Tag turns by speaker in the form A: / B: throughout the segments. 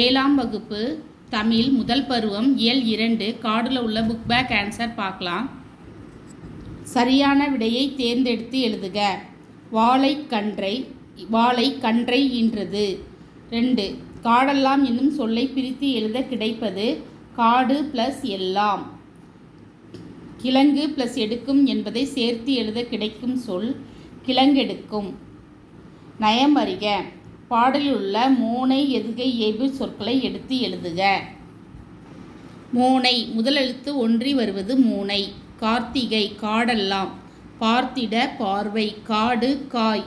A: ஏழாம் வகுப்பு தமிழ் முதல் பருவம் இயல் இரண்டு கார்டில் உள்ள புக் பேக் ஆன்சர் பார்க்கலாம். சரியான விடையை தேர்ந்தெடுத்து எழுதுக. வாழை கன்றை வாழை கன்றை ஈன்றது. ரெண்டு காடெல்லாம் என்னும் சொல்லை பிரித்து எழுத கிடைப்பது காடு ப்ளஸ் எல்லாம். கிழங்கு ப்ளஸ் எடுக்கும் என்பதை சேர்த்து எழுத கிடைக்கும் சொல் கிழங்கெடுக்கும். நயம் அறிக. பாடலில் உள்ள மோனை எதுகை ஏய்வு சொற்களை எடுத்து எழுதுக. மோனை முதல் எழுத்து ஒன்றி வருவது மூனை. கார்த்திகை காடெல்லாம். பார்த்திட பார்வை காடு காய்.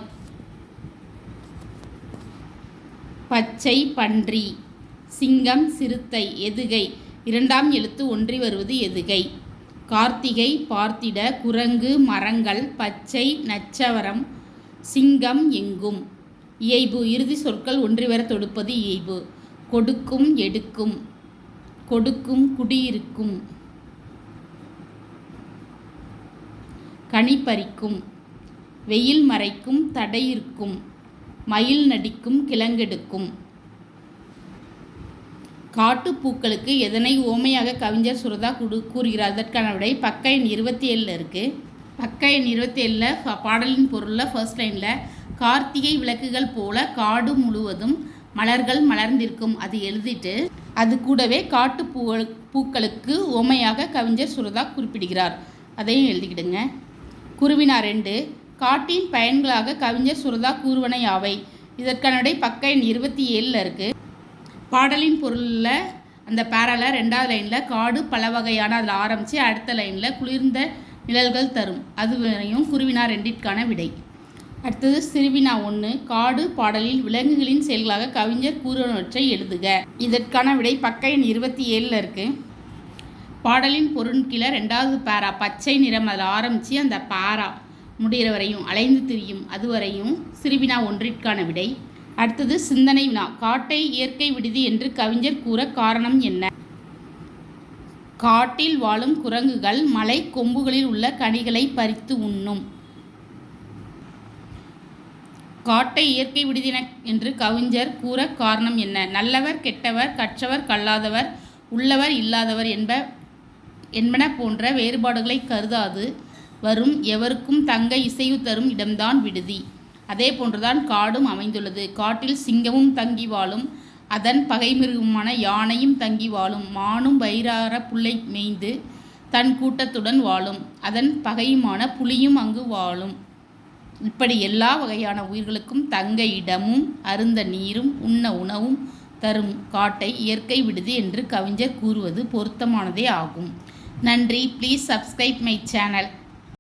A: பச்சை பன்றி. சிங்கம் சிறுத்தை எதுகை. இரண்டாம் எழுத்து ஒன்றி வருவது எதுகை. கார்த்திகை பார்த்திட குரங்கு மரங்கள் பச்சை நச்சவரம் சிங்கம் எங்கும். இயைபு இறுதி சொற்கள் ஒன்றிவர தொடுப்பது இயைபு. கொடுக்கும் எடுக்கும். கொடுக்கும் குடியிருக்கும். கனிப்பறிக்கும் வெயில் மறைக்கும் தடையிருக்கும். மயில் நடிக்கும் கிழங்கெடுக்கும். காட்டுப்பூக்களுக்கு எதனை ஓமையாக கவிஞர் சுரதா குடு கூறுகிறார்? அதற்கான விடை பக்க எண் இருபத்தி ஏழில் இருக்குது பக்க எண் இருபத்தி ஏழில் பாடலின் பொருளில் ஃபர்ஸ்ட் லைனில் கார்த்திகை விளக்குகள் போல காடு முழுவதும் மலர்கள் மலர்ந்திருக்கும் அது எழுதிட்டு அது கூடவே காட்டு பூ பூக்களுக்கு ஓமையாக கவிஞர் சுரதா குறிப்பிடுகிறார். அதையும் எழுதிக்கிடுங்க. குருவினா ரெண்டு காட்டின் பயன்களாக கவிஞர் சுரதா கூறுவனை யாவை? இதற்கான பக்க எண் இருபத்தி ஏழில் இருக்குது பாடலின் பொருளில் அந்த பேரால ரெண்டாவது லைனில் காடு பல வகையான அதில் ஆரம்பித்து அடுத்த லைனில் குளிர்ந்த நிழல்கள் தரும். அதுவரையும் குருவினா ரெண்டிற்கான விடை. அடுத்தது சிறுவினா ஒன்று. காடு பாடலில் விலங்குகளின் செயல்களாக கவிஞர் கூறுவனவற்றை எழுதுக. இதற்கான விடை பக்க எண் இருபத்தி ஏழில் இருக்குது பாடலின் பொருட்கில ரெண்டாவது பேரா. பச்சை நிறம் அதில் ஆரம்பித்து அந்த பாரா முடிகிற வரையும் அலைந்து திரியும் அதுவரையும் சிறுவினா ஒன்றிற்கான விடை. அடுத்தது சிந்தனை வினா. காட்டை இயற்கை விடுதி என்று கவிஞர் கூற காரணம் என்ன? காட்டில் வாழும் குரங்குகள் மலை கொம்புகளில் உள்ள கனிகளை பறித்து உண்ணும். காட்டை இயற்கை விடுதின என்று கவிஞர் கூற காரணம் என்ன? நல்லவர் கெட்டவர் கற்றவர் கல்லாதவர் உள்ளவர் இல்லாதவர் என்ப என்பன போன்ற வேறுபாடுகளை கருதாது. வரும் எவருக்கும் தங்க இசைவு தரும் இடம்தான் விடுதி. அதே போன்றுதான் காடும் அமைந்துள்ளது. காட்டில் சிங்கமும் தங்கி வாழும். அதன் பகைமிருகமான யானையும் தங்கி வாழும். மானும் வயிறார புல்லை மேய்ந்து தன் கூட்டத்துடன் வாழும். அதன் பகையுமான புலியும் அங்கு வாழும். இப்படி எல்லா வகையான உயிர்களுக்கும் தங்க இடமும் அருந்த நீரும் உண்ண உணவும் தரும் காட்டை இயற்கை விடுதி என்று கவிஞர் கூறுவது பொருத்தமானதே ஆகும். நன்றி. Please subscribe my channel